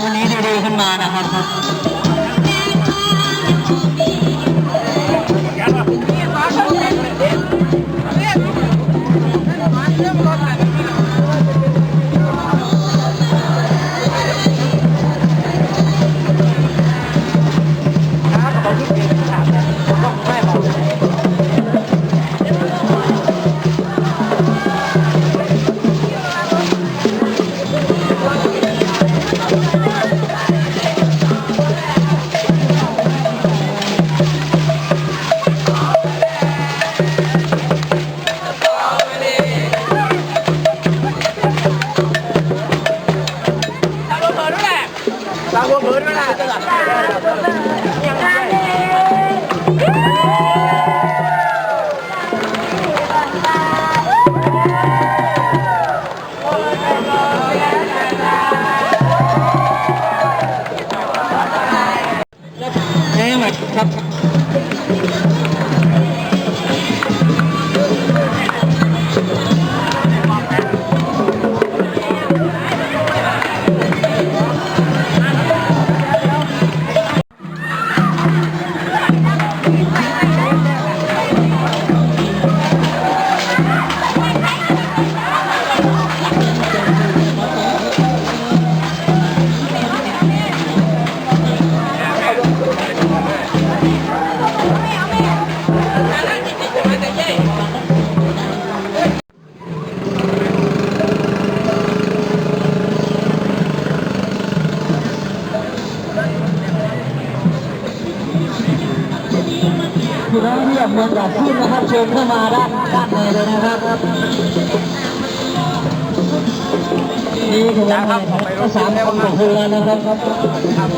ที่มีง นักเรียนเมืองจากขึ้นนะครับเชิญเข้ามาด้านด้านในเลยนะครับนี่คือวันครับสามคนของเรือนะครับ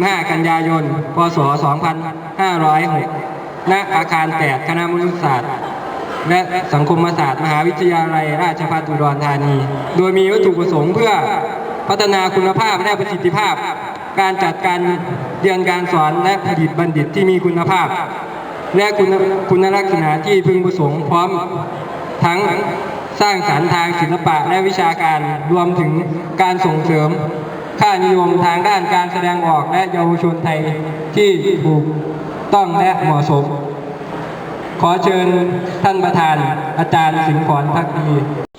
15 กันยายน พศ 2506 ณ อาคาร 8 คณะมนุษยศาสตร์ และสังคมศาสตร์ มหาวิทยาลัย ราชภัฏอุดรธานี โดยมีวัตถุประสงค์เพื่อพัฒนาคุณภาพและประสิทธิภาพ การจัดการเรียนการสอนและผลิตบัณฑิตที่มีคุณภาพ และคุณคุณลักษณะที่พึงประสงค์พร้อมทั้งสร้างสรรค์ทางศิลปะและวิชาการรวมถึงการส่งเสริม ค่านิยมทางด้านการแสดงออกและเยาวชนไทยที่ถูกต้องและเหมาะสม ขอเชิญท่านประธานอาจารย์สิงห์ขอนพักดี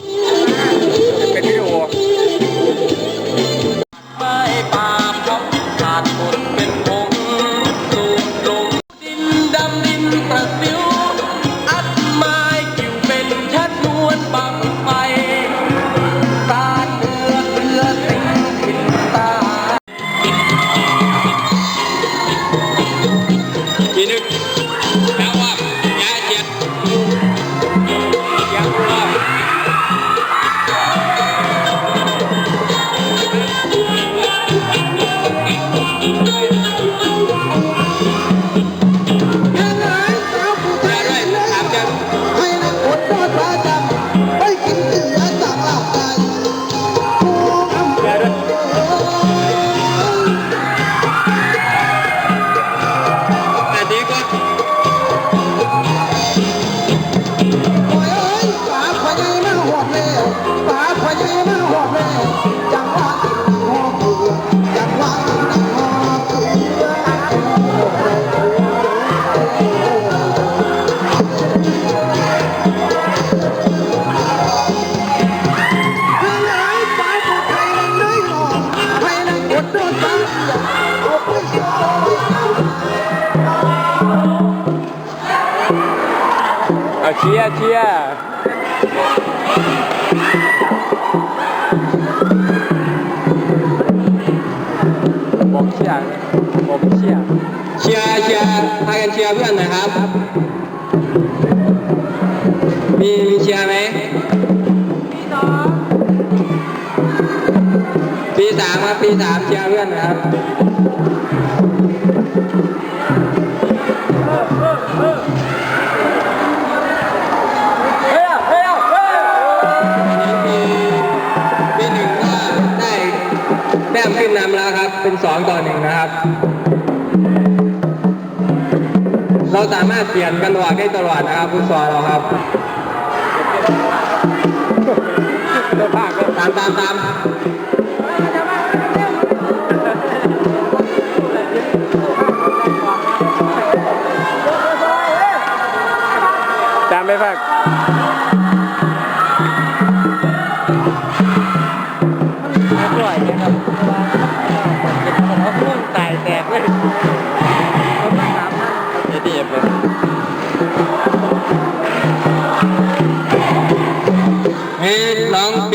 ยร์บอกเชียร์บอกเชียร์เชียร์เชียร์พากันเชียร์เพื่อนหน่อยครับ มีมีเชียร์ไหมปีสามครับปีสามเชียร์เพื่อนนะครับ เป็นสองต่อหนึ่งนะครับ เราสามารถเปลี่ยนกันวางได้ตลอดนะครับฟุตซอลเราครับเดินผ่านกันตามตามตาม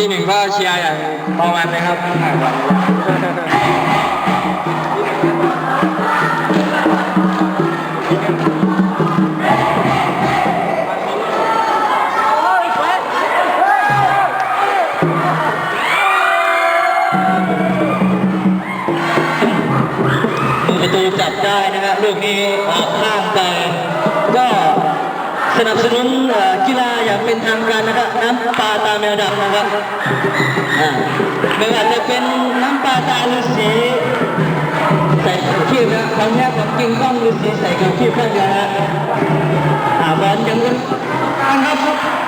ปีหนึ่งก็เชียร์อย่างเมามันนะครับประตูจับได้นะครับลูกนี้ออกข้างไป สนับสนุนกีฬาอย่างเป็นทางการนะครับน้ำปลาตาแมวดำนะครับไม่ว่าจะเป็นน้ำปลาตาฤาษีใส่กับขี้นะของแท้ของจริงต้องฤาษีใส่กับขี้ข้างเดียวนะอ่าบอลยังกันครับ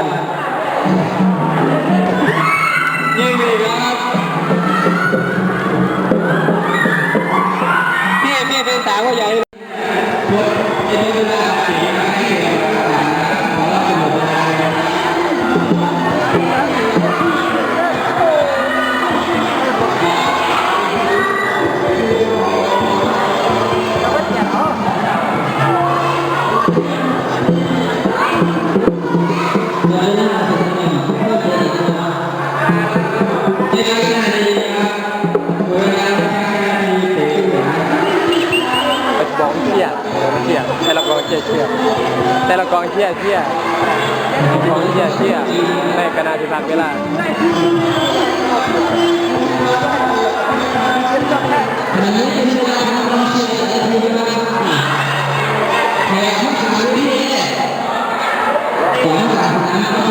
ันึ่งได้บอลยิงอีกแล้วครับพี่พี่เป็นสาวก็ใหญ่บ อกเชียเชียแต่ละกองเชียเชียแต่ละกองเชียเชียร์กองเชียร์เชียร์ในขณะที่ผ่านเวลาเล่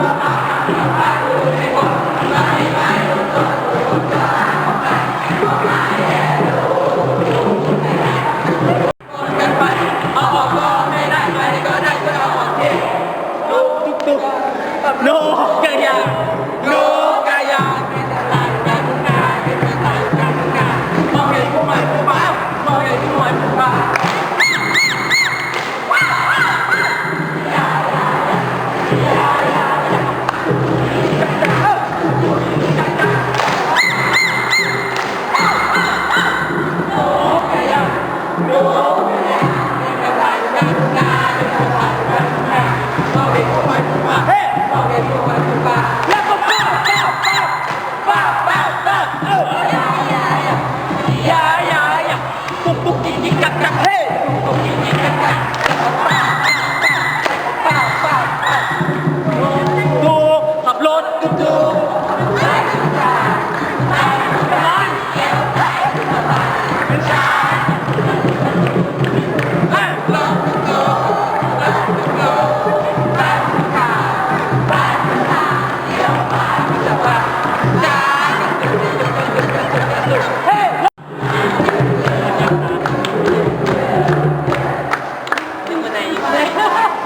มา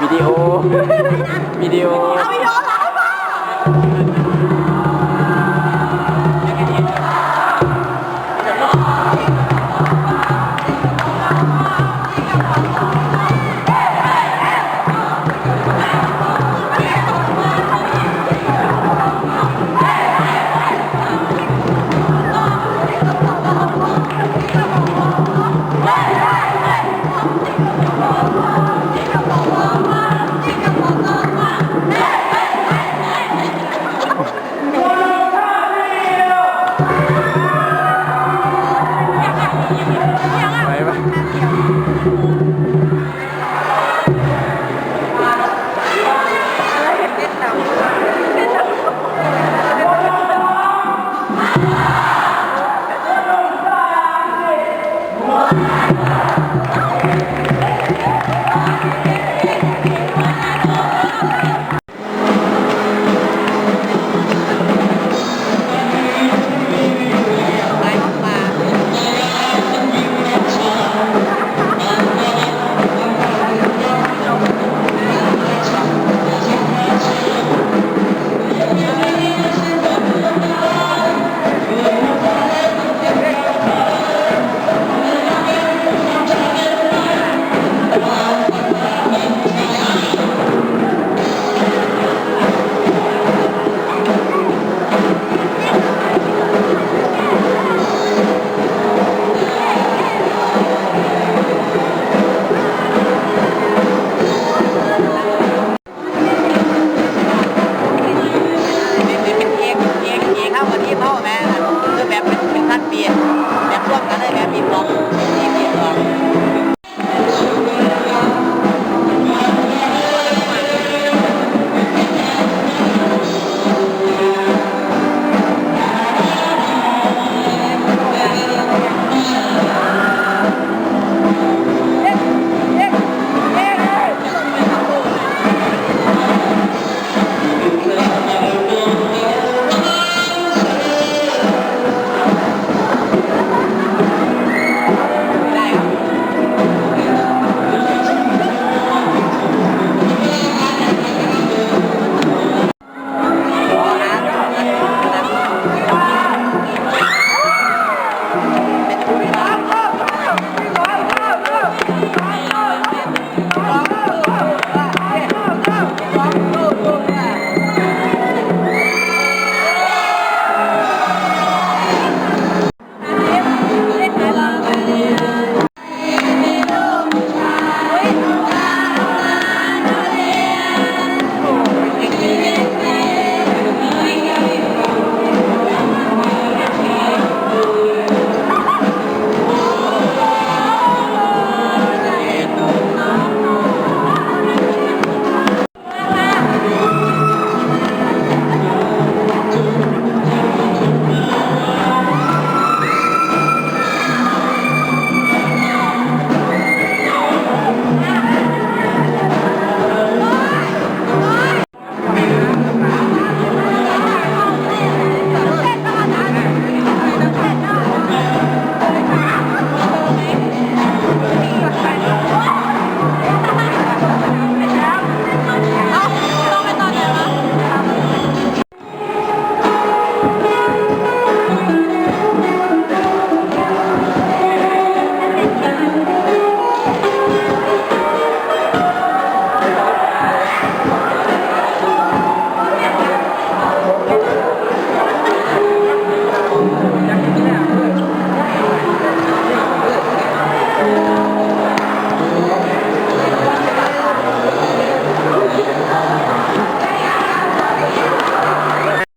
วิดีโอ วิดีโอ เอาวิดีโอไลฟ์มา